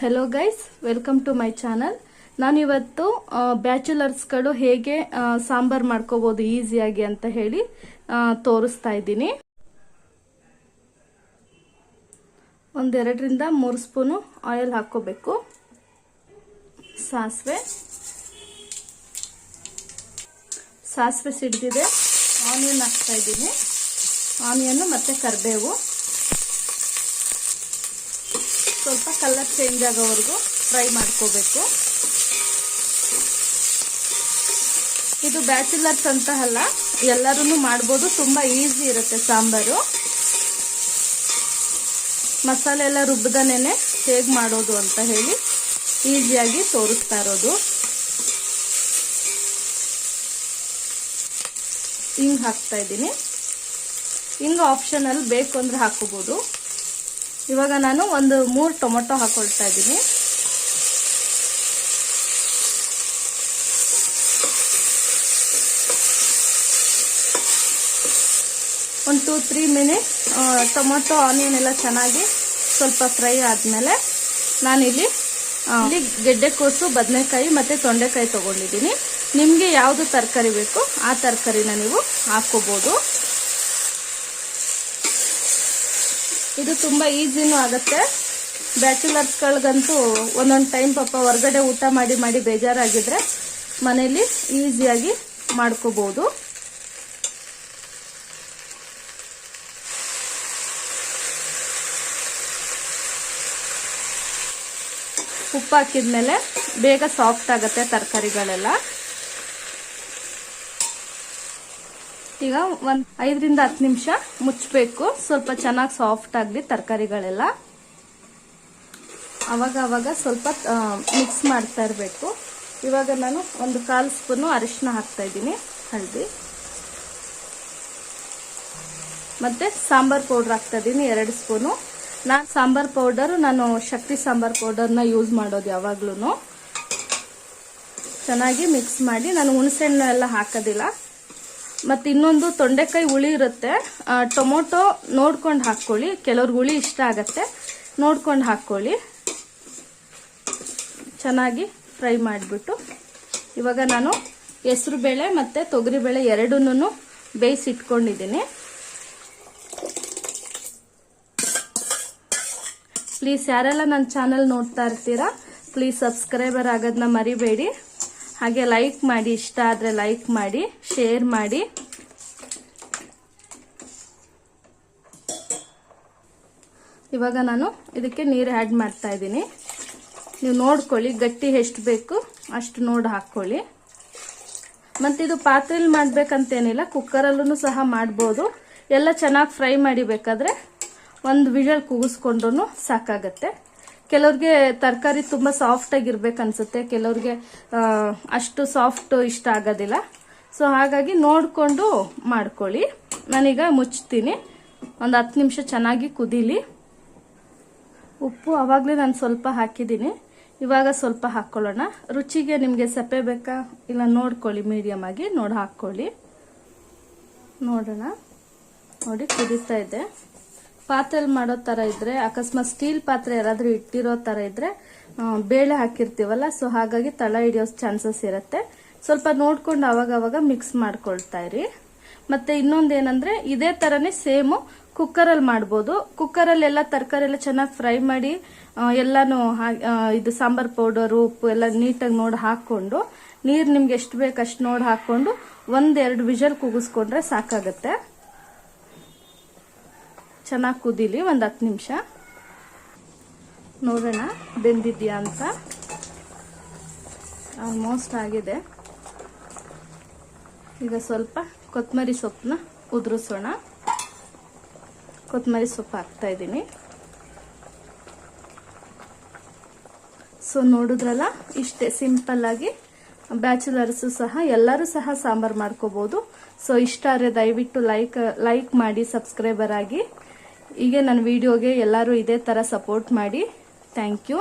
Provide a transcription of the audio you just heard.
Hello guys welcome to my channel ನಾನಿವತ್ತು ಬ್ಯಾಚುಲರ್ಸ್ಗಳು ಹೇಗೆ ಸಾಂಬಾರ್ ಮಾಡ್ಕೋಬೋದು ಈಸಿಯಾಗಿ ಅಂತ ಹೇಳಿ ತೋರಿಸ್ತಾ ಇದ್ದೀನಿ. ಒಂದೆರಡರಿಂದ ಮೂರು ಸ್ಪೂನು ಆಯಿಲ್ ಹಾಕೋಬೇಕು ಸಾಸಿವೆ. ಸಾಸಿವೆ ಸಿಡ್ದಿದೆ. ಆನಿಯನ್ ಹಾಕ್ತಾ ಇದ್ದೀನಿ. ಆನಿಯನ್ನು ಮತ್ತೆ ಕರಿಬೇವು ಸ್ವಲ್ಪ ಕಲರ್ ಚೇಂಜ್ ಆಗೋವರೆಗೂ ಫ್ರೈ ಮಾಡ್ಕೋಬೇಕು. ಇದು ಬ್ಯಾಚುಲರ್ಸ್ ಅಂತ ಅಲ್ಲ ಎಲ್ಲರೂ ಮಾಡ್ಬೋದು, ತುಂಬ ಈಸಿ ಇರುತ್ತೆ ಸಾಂಬಾರು. ಮಸಾಲೆ ಎಲ್ಲ ರುಬ್ಬದನೇನೆ ಹೇಗೆ ಮಾಡೋದು ಅಂತ ಹೇಳಿ ಈಸಿಯಾಗಿ ತೋರಿಸ್ತಾ ಇರೋದು. ಹಿಂಗ್ ಹಾಕ್ತಾ ಇದ್ದೀನಿ. ಹಿಂಗ್ ಆಪ್ಷನಲ್ಲಿ ಬೇಕು ಅಂದರೆ ಹಾಕೋಬಹುದು ಇವಾಗ ನಾನು ಒಂದು ಮೂರು ಟೊಮೊಟೊ ಹಾಕೊಳ್ತಾ ಇದ್ದೀನಿ. ಒಂದು two three minute tomato, onion ಎಲ್ಲ ಚೆನ್ನಾಗಿ ಸ್ವಲ್ಪ ಫ್ರೈ ಆದಮೇಲೆ ನಾನಿಲ್ಲಿ ಇಲ್ಲಿ ಇಲ್ಲಿ ಗೆಡ್ಡೆಕೋಸು ಬದನೆಕಾಯಿ ಮತ್ತು ತೊಂಡೆಕಾಯಿ ತೊಗೊಂಡಿದ್ದೀನಿ. ನಿಮಗೆ ಯಾವುದು ತರಕಾರಿ ಬೇಕು ಆ ತರಕಾರಿನ ನೀವು ಹಾಕ್ಕೋಬೋದು. ಇದು ತುಂಬ ಈಸಿನೂ ಆಗುತ್ತೆ. ಬ್ಯಾಚುಲರ್ಸ್ಗಳಿಗಂತೂ ಒಂದೊಂದು ಟೈಮ್ ಪಾಪ ಹೊರಗಡೆ ಊಟ ಮಾಡಿ ಮಾಡಿ ಬೇಜಾರಾಗಿದ್ರೆ ಮನೇಲಿ ಈಸಿಯಾಗಿ ಮಾಡ್ಕೋಬಹುದು ಉಪ್ಪು ಹಾಕಿದ್ಮೇಲೆ ಬೇಗ ಸಾಫ್ಟ್ ಆಗುತ್ತೆ ತರಕಾರಿಗಳೆಲ್ಲ. ಈಗ ಒಂದ್ ಐದರಿಂದ ಹತ್ತು ನಿಮಿಷ ಮುಚ್ಚಬೇಕು ಸ್ವಲ್ಪ ಚೆನ್ನಾಗಿ ಸಾಫ್ಟ್ ಆಗಲಿ ತರಕಾರಿಗಳೆಲ್ಲ. ಅವಾಗ ಅವಾಗ ಸ್ವಲ್ಪ ಮಿಕ್ಸ್ ಮಾಡ್ತಾ ಇರಬೇಕು. ಇವಾಗ ನಾನು ಒಂದು ಕಾಲು ಸ್ಪೂನು ಅರಿಶಿನ ಹಾಕ್ತಾ ಇದ್ದೀನಿ, ಹಳದಿ. ಮತ್ತೆ ಸಾಂಬಾರ್ ಪೌಡರ್ ಹಾಕ್ತಾ ಇದ್ದೀನಿ, ಎರಡು ಸ್ಪೂನು. ನಾನು ಸಾಂಬಾರ್ ಪೌಡರ್, ನಾನು ಶಕ್ತಿ ಸಾಂಬಾರ್ ಪೌಡರ್ನ ಯೂಸ್ ಮಾಡೋದು ಯಾವಾಗ್ಲೂ ಚೆನ್ನಾಗಿ ಮಿಕ್ಸ್ ಮಾಡಿ, ನಾನು ಹುಣಸೆಹಣ್ಣು ಎಲ್ಲ ಹಾಕೋದಿಲ್ಲ. ಮತ್ತು ಇನ್ನೊಂದು ತೊಂಡೆಕಾಯಿ ಹುಳಿ ಇರುತ್ತೆ. ಟೊಮೊಟೊ ನೋಡ್ಕೊಂಡು ಹಾಕ್ಕೊಳ್ಳಿ. ಕೆಲವ್ರಿಗೆ ಹುಳಿ ಇಷ್ಟ ಆಗತ್ತೆ. ನೋಡ್ಕೊಂಡು ಹಾಕ್ಕೊಳ್ಳಿ. ಚೆನ್ನಾಗಿ ಫ್ರೈ ಮಾಡಿಬಿಟ್ಟು. ಇವಾಗ ನಾನು ಹೆಸರು ಬೇಳೆ ಮತ್ತು ತೊಗರಿಬೇಳೆ ಎರಡನ್ನೂ ಬೇಯಿಸಿ ಇಟ್ಕೊಂಡಿದ್ದೀನಿ ಪ್ಲೀಸ್ ಯಾರೆಲ್ಲ ನನ್ನ ಚಾನಲ್ ನೋಡ್ತಾ ಇರ್ತೀರಾ, ಪ್ಲೀಸ್ ಸಬ್ಸ್ಕ್ರೈಬರ್ ಆಗೋದನ್ನ ಮರಿಬೇಡಿ. ಹಾಗೆ ಲೈಕ್ ಮಾಡಿ, ಇಷ್ಟ ಆದರೆ ಲೈಕ್ ಮಾಡಿ ಶೇರ್ ಮಾಡಿ. ಇವಾಗ ನಾನು ಇದಕ್ಕೆ ನೀರು ಆ್ಯಡ್ ಮಾಡ್ತಾ ಇದ್ದೀನಿ. ನೀವು ನೋಡ್ಕೊಳ್ಳಿ ಗಟ್ಟಿ ಎಷ್ಟು ಬೇಕು, ಅಷ್ಟು ನೋಡಿ ಹಾಕ್ಕೊಳ್ಳಿ. ಮತ್ತು ಇದು ಪಾತ್ರೆಯಲ್ಲಿ ಮಾಡಬೇಕಂತೇನಿಲ್ಲ ಕುಕ್ಕರಲ್ಲೂ ಸಹ ಮಾಡ್ಬೋದು. ಎಲ್ಲ ಚೆನ್ನಾಗಿ ಫ್ರೈ ಮಾಡಿಬೇಕಾದ್ರೆ ಒಂದು ವಿಷಲ್ ಕೂಗಿಸ್ಕೊಂಡ್ರೂ ಸಾಕಾಗತ್ತೆ. ಕೆಲವ್ರಿಗೆ ತರಕಾರಿ ತುಂಬ ಸಾಫ್ಟಾಗಿರ್ಬೇಕು ಅನ್ಸುತ್ತೆ ಕೆಲವ್ರಿಗೆ ಅಷ್ಟು ಸಾಫ್ಟ್ ಇಷ್ಟ ಆಗೋದಿಲ್ಲ. ಸೊ ಹಾಗಾಗಿ ನೋಡಿಕೊಂಡು ಮಾಡ್ಕೊಳ್ಳಿ. ನಾನೀಗ ಮುಚ್ತೀನಿ. ಒಂದು ಹತ್ತು ನಿಮಿಷ ಚೆನ್ನಾಗಿ ಕುದೀಲಿ. ಉಪ್ಪು ಆವಾಗಲೇ ನಾನು ಸ್ವಲ್ಪ ಹಾಕಿದ್ದೀನಿ. ಇವಾಗ ಸ್ವಲ್ಪ ಹಾಕ್ಕೊಳ್ಳೋಣ ರುಚಿಗೆ ನಿಮಗೆ ಸಪ್ಪೆ ಬೇಕಾ? ಇಲ್ಲ ನೋಡ್ಕೊಳ್ಳಿ ಮೀಡಿಯಮ್ ಆಗಿ. ನೋಡಿ ಹಾಕ್ಕೊಳ್ಳಿ ನೋಡೋಣ. ನೋಡಿ ಕುದೀತಾ ಇದೆ. ಪಾತ್ರೆಯಲ್ಲಿ ಮಾಡೋ ಥರ ಇದ್ರೆ, ಅಕಸ್ಮಾತ್ ಸ್ಟೀಲ್ ಪಾತ್ರೆ ಯಾರಾದ್ರೂ ಇಟ್ಟಿರೋ ಥರ ಇದ್ರೆ ಬೇಳೆ ಹಾಕಿರ್ತೀವಲ್ಲ, ಸೊ ಹಾಗಾಗಿ ತಳ ಹಿಡಿಯೋ ಚಾನ್ಸಸ್ ಇರುತ್ತೆ. ಸ್ವಲ್ಪ ನೋಡ್ಕೊಂಡು ಅವಾಗ ಅವಾಗ ಮಿಕ್ಸ್ ಮಾಡ್ಕೊಳ್ತಾ ಇರಿ. ಮತ್ತೆ ಇನ್ನೊಂದು ಏನಂದ್ರೆ ಇದೇ ತರನೇ ಸೇಮು ಕುಕ್ಕರಲ್ಲಿ ಮಾಡ್ಬೋದು. ಕುಕ್ಕರಲ್ಲಿ ಎಲ್ಲ ತರಕಾರಿ ಎಲ್ಲ ಚೆನ್ನಾಗಿ ಫ್ರೈ ಮಾಡಿ ಎಲ್ಲಾನು ಇದು ಸಾಂಬಾರ್ ಪೌಡರ್, ಉಪ್ಪು ಎಲ್ಲ ನೀಟಾಗಿ ನೋಡಿ ಹಾಕೊಂಡು ನೀರು ನಿಮ್ಗೆ ಎಷ್ಟು ಬೇಕು ಅಷ್ಟು ನೋಡಿ ಹಾಕೊಂಡು ಒಂದೆರಡು ವಿಷಲ್ ಕೂಗಿಸ್ಕೊಂಡ್ರೆ ಸಾಕಾಗತ್ತೆ. ಚೆನ್ನಾಗಿ ಕುದೀಲಿ ಒಂದು ಹತ್ತು ನಿಮಿಷ. ನೋಡೋಣ, ಬೆಂದಿದೆಯಾ ಅಂತ. ಆಲ್ಮೋಸ್ಟ್ ಆಗಿದೆ. ಈಗ ಸ್ವಲ್ಪ ಕೊತ್ತಂಬರಿ ಸೊಪ್ಪನ್ನ ಉದುರಿಸೋಣ. ಕೊತ್ತಂಬರಿ ಸೊಪ್ಪು ಹಾಕ್ತಾ ಇದ್ದೀನಿ. ಸೊ ನೋಡಿದ್ರಲ್ಲ, ಇಷ್ಟೇ ಸಿಂಪಲ್ಲಾಗಿ ಬ್ಯಾಚುಲರ್ಸ್ ಸಹ, ಎಲ್ಲರೂ ಸಹ ಸಾಂಬಾರು ಮಾಡ್ಕೋಬೋದು. ಸೊ ಇಷ್ಟ ಆದರೆ ದಯವಿಟ್ಟು ಲೈಕ್ ಲೈಕ್ ಮಾಡಿ ಸಬ್ಸ್ಕ್ರೈಬರ್ ಆಗಿ. ಹೀಗೆ ನನ್ನ ವಿಡಿಯೋಗೆ ಎಲ್ಲರೂ ಇದೇ ಥರ ಸಪೋರ್ಟ್ ಮಾಡಿ. Thank you